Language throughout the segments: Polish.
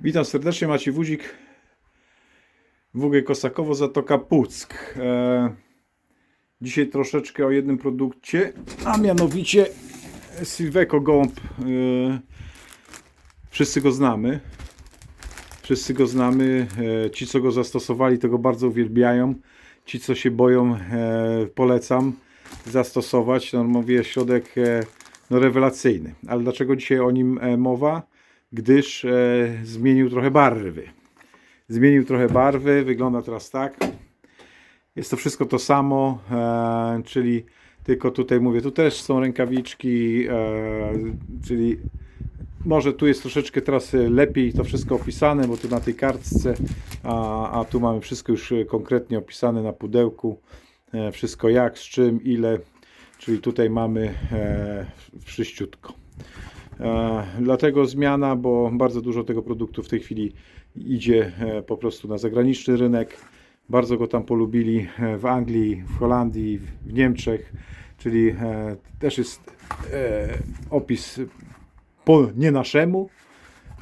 Witam serdecznie, Maciej Wuzik, WG Kosakowo, Zatoka Puck. E, dzisiaj troszeczkę o jednym produkcie, a mianowicie Silveco Gołąb. E, wszyscy go znamy. Wszyscy go znamy. E, ci, co go zastosowali, to go bardzo uwielbiają. Ci, co się boją, e, polecam zastosować. No, mówię, środek e, no, rewelacyjny. Ale dlaczego dzisiaj o nim e, mowa? Gdyż e, zmienił trochę barwy. Zmienił trochę barwy, wygląda teraz tak. Jest to wszystko to samo, e, czyli tylko tutaj mówię, tu też są rękawiczki, e, czyli może tu jest troszeczkę teraz lepiej to wszystko opisane, bo tu na tej kartce, a, a tu mamy wszystko już konkretnie opisane na pudełku, e, wszystko jak, z czym, ile, czyli tutaj mamy e, wszyściutko. E, Dlatego zmiana, bo bardzo dużo tego produktu w tej chwili idzie e, po prostu na zagraniczny rynek. Bardzo go tam polubili e, w Anglii, w Holandii, w Niemczech, czyli też jest opis po nie naszemu,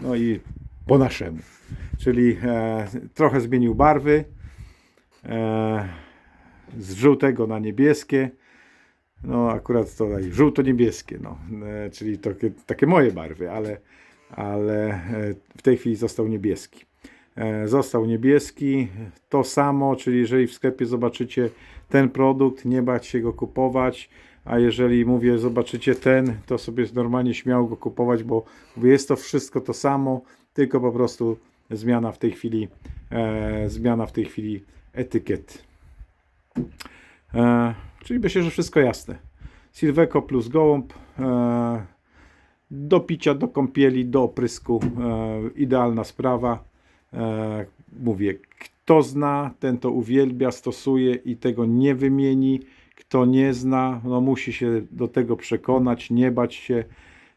no i po naszemu. Czyli trochę zmienił barwy z żółtego na niebieskie. No akurat to tutaj żółto-niebieskie, no, e, czyli takie, takie moje barwy, ale, ale e, w tej chwili został niebieski. E, Został niebieski, to samo, czyli jeżeli w sklepie zobaczycie ten produkt, nie bać się go kupować, a jeżeli mówię, zobaczycie ten, to sobie normalnie śmiało go kupować, bo jest to wszystko to samo, tylko po prostu zmiana w tej chwili, e, zmiana w tej chwili etykiet. E, czyli myślę, że wszystko jasne. Silveco plus gołąb. E, do picia, do kąpieli, do oprysku. E, idealna sprawa. E, mówię, kto zna, ten to uwielbia, stosuje i tego nie wymieni. Kto nie zna, no musi się do tego przekonać, nie bać się,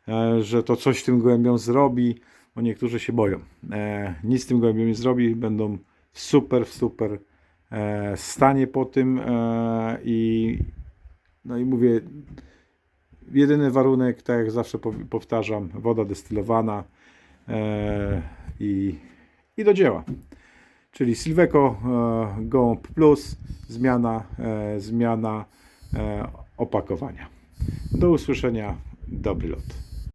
e, że to coś tym gołębiom zrobi, bo niektórzy się boją. E, nic tym gołębiom nie zrobi, będą super, super e, stanie po tym e, i no i mówię, jedyny warunek, tak jak zawsze pow- powtarzam, woda destylowana e, i, i do dzieła. Czyli Silveco e, Gołąb Plus, zmiana, e, zmiana e, opakowania. Do usłyszenia, dobry lot.